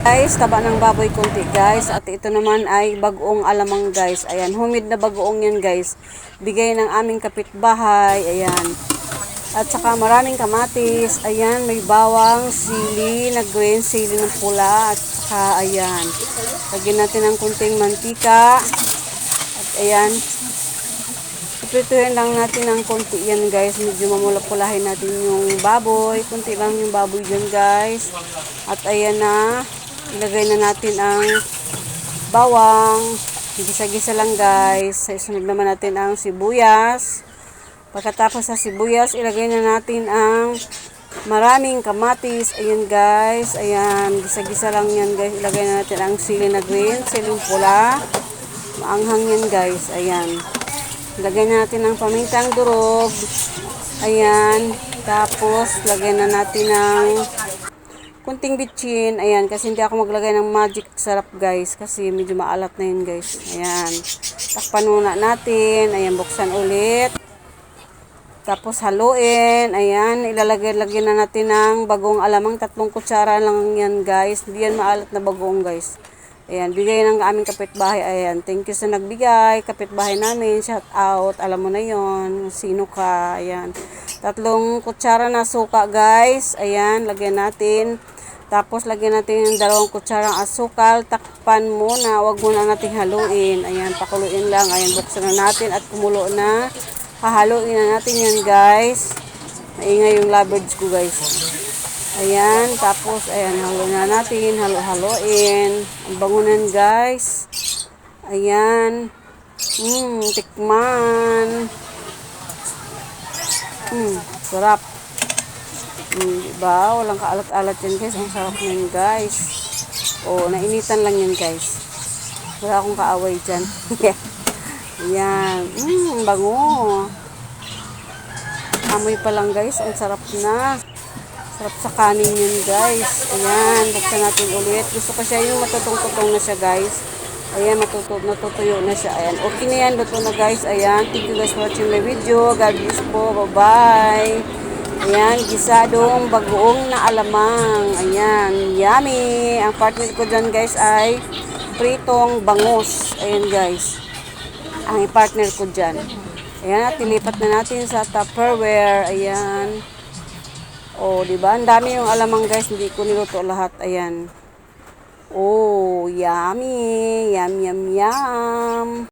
Guys, taba ng baboy konti guys. At ito naman ay bagoong alamang guys. Ayan, humid na bagoong yan guys. Bigay ng aming kapitbahay. Ayan. At saka maraming kamatis. Ayan, may bawang, sili na green, sili ng pula. At saka ayan. Lagyan natin ng kunting mantika. At ayan. Iprituhin lang natin ng konti yan guys. Medyo mamula-pulahin natin yung baboy. Kunti lang yung baboy dyan guys. At ayan na. Ilagay na natin ang bawang. Gisa-gisa lang guys. Sa isunod naman natin ang sibuyas. Pagkatapos sa sibuyas, ilagay na natin ang maraming kamatis. Ayan guys. Ayan. Gisa-gisa lang yan guys. Ilagay na natin ang sili na green. Siling pula. Maanghang yan guys. Ayan. Lagay na natin ang pamintang durog. Ayan. Tapos, lagay na natin ng kunting bitchin. Ayan, kasi hindi ako maglagay ng magic sarap guys. Kasi medyo maalat na yun guys. Ayan. Takpan muna natin. Ayan, buksan ulit. Tapos haluin. Ayan, ilalagay-lagay na natin ng bagong alamang. Tatlong kutsara lang yan guys. Hindi yan maalat na bagong guys. Ayan, bigay ng aming kapitbahay. Ayan, thank you sa nagbigay. Kapitbahay namin, shout out. Alam mo na yon sino ka. Ayan. Tatlong kutsara na suka, guys. Ayan, lagyan natin. Tapos, lagyan natin yung dalawang kutsarang asukal. Takpan muna. Huwag muna natin haluin. Ayan, pakuluin lang. Ayan, buksan na natin at kumulo na. Hahaluin na natin yan, guys. Maingay yung lovebirds ko, guys. Ayan, tapos, ayan, halo na natin, halo-haloin. Ang bangunan, guys. Ayan. Mmm, tikman. Sarap. Hmm, diba? Walang kaalat-alat yan, guys. Ang sarap yan, guys. O, nainitan lang yan, guys. Wala akong kaaway dyan. Ayan. Mmm, bango. Amoy pa lang, guys. Ang sarap na. Sarap sa kanin yun, guys. Ayan, buksan natin ulit. Gusto ko siya yung matutong-tutong na siya, guys. Ayan, matutu natutuyo na siya. Ayan, okay na yan. Luto na, guys. Ayan, thank you guys for watching my video. God bless po. Bye-bye. Ayan, gisadong bagoong na alamang. Ayan, yummy. Ang partner ko dyan, guys, ay pritong bangus. Ayan, guys. Ang partner ko dyan. Ayan, at tilipat na natin sa Tupperware. Ayan. Oh, 'di ba? Ang dami yung alamang guys, hindi ko niluto lahat. Ayan. Oh, yummy. Yum yum yum.